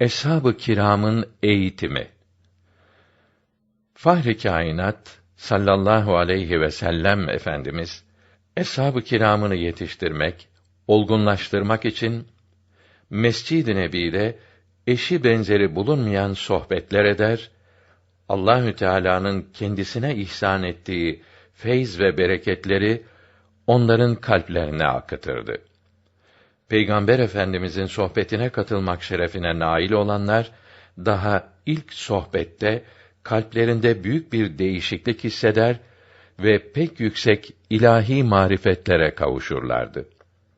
Eshab-ı kiramın eğitimi Fahri kainat sallallahu aleyhi ve sellem efendimiz eshab-ı kiramını yetiştirmek, olgunlaştırmak için Mescid-i Nebi'de eşi benzeri bulunmayan sohbetler eder, Allahü Teala'nın kendisine ihsan ettiği feyz ve bereketleri onların kalplerine akıtırdı. Peygamber Efendimizin sohbetine katılmak şerefine nail olanlar daha ilk sohbette kalplerinde büyük bir değişiklik hisseder ve pek yüksek ilahi marifetlere kavuşurlardı.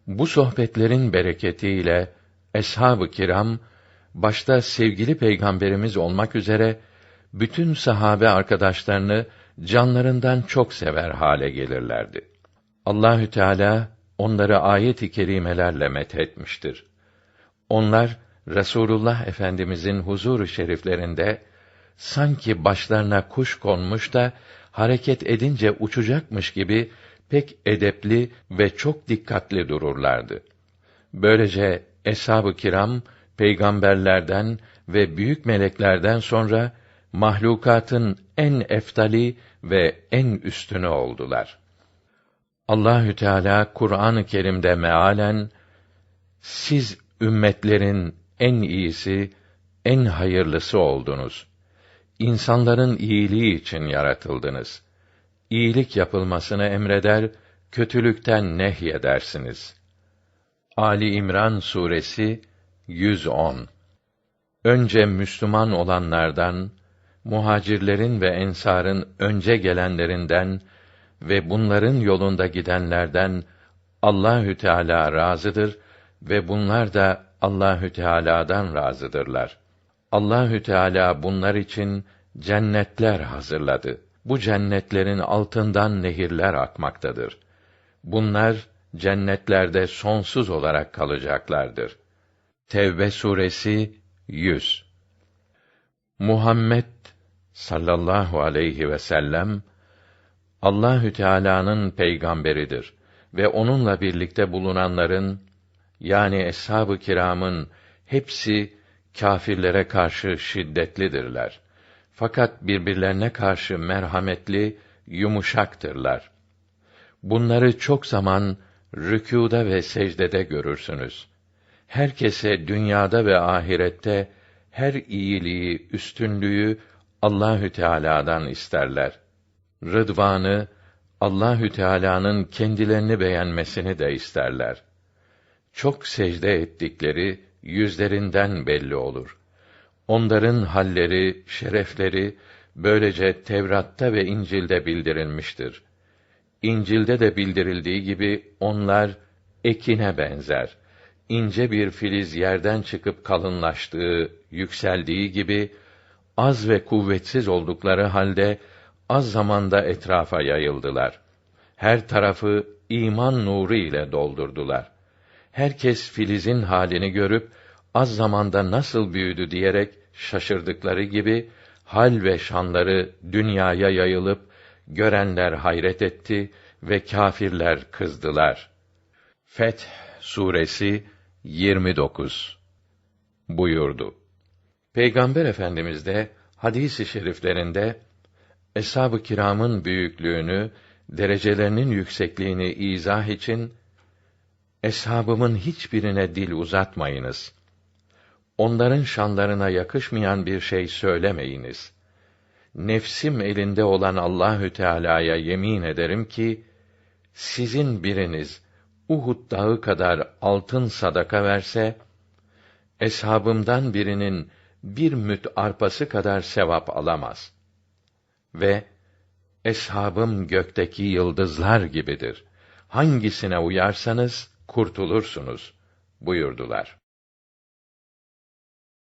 Bu sohbetlerin bereketiyle eshab-ı kiram başta sevgili peygamberimiz olmak üzere bütün sahabe arkadaşlarını canlarından çok sever hale gelirlerdi. Allahü Teala onları ayet-i kerimelerle methetmiştir. Onlar Resulullah Efendimizin huzuru şeriflerinde sanki başlarına kuş konmuş da hareket edince uçacakmış gibi pek edepli ve çok dikkatli dururlardı. Böylece eshab-ı kiram peygamberlerden ve büyük meleklerden sonra mahlukatın en eftali ve en üstünü oldular. Allahü Teala Kur'an-ı Kerim'de mealen siz ümmetlerin en iyisi, en hayırlısı oldunuz. İnsanların iyiliği için yaratıldınız. İyilik yapılmasını emreder, kötülükten nehyedersiniz. Ali İmran suresi 110 Önce Müslüman olanlardan, muhacirlerin ve ensarın önce gelenlerinden ve bunların yolunda gidenlerden Allahü Teala razıdır ve bunlar da Allahü Teala'dan razıdırlar. Allahü Teala bunlar için cennetler hazırladı. Bu cennetlerin altından nehirler akmaktadır. Bunlar cennetlerde sonsuz olarak kalacaklardır. Tevbe suresi 100 Muhammed sallallahu aleyhi ve sellem Allahü Teala'nın peygamberidir ve onunla birlikte bulunanların yani eshab-ı kiramın hepsi kâfirlere karşı şiddetlidirler. Fakat birbirlerine karşı merhametli, yumuşaktırlar. Bunları çok zaman rükûda ve secdede görürsünüz. Herkese dünyada ve ahirette her iyiliği, üstünlüğü Allahü Teala'dan isterler. Rıdvanı Allahü Teala'nın kendilerini beğenmesini de isterler. Çok secde ettikleri yüzlerinden belli olur. Onların halleri, şerefleri böylece Tevrat'ta ve İncil'de bildirilmiştir. İncil'de de bildirildiği gibi onlar ekine benzer. İnce bir filiz yerden çıkıp kalınlaştığı, yükseldiği gibi az ve kuvvetsiz oldukları halde az zamanda etrafa yayıldılar. Her tarafı iman nuru ile doldurdular. Herkes filizin halini görüp az zamanda nasıl büyüdü diyerek şaşırdıkları gibi hal ve şanları dünyaya yayılıp görenler hayret etti ve kâfirler kızdılar. Feth suresi 29 buyurdu. Peygamber Efendimiz de hadis-i şeriflerinde eshab-ı kiramın büyüklüğünü, derecelerinin yüksekliğini izah için eshabımın hiçbirine dil uzatmayınız. Onların şanlarına yakışmayan bir şey söylemeyiniz. Nefsim elinde olan Allahü Teala'ya yemin ederim ki sizin biriniz Uhud dağı kadar altın sadaka verse eshabımdan birinin bir müt arpası kadar sevap alamaz. Ve eshabım gökteki yıldızlar gibidir. Hangisine uyarsanız kurtulursunuz buyurdular.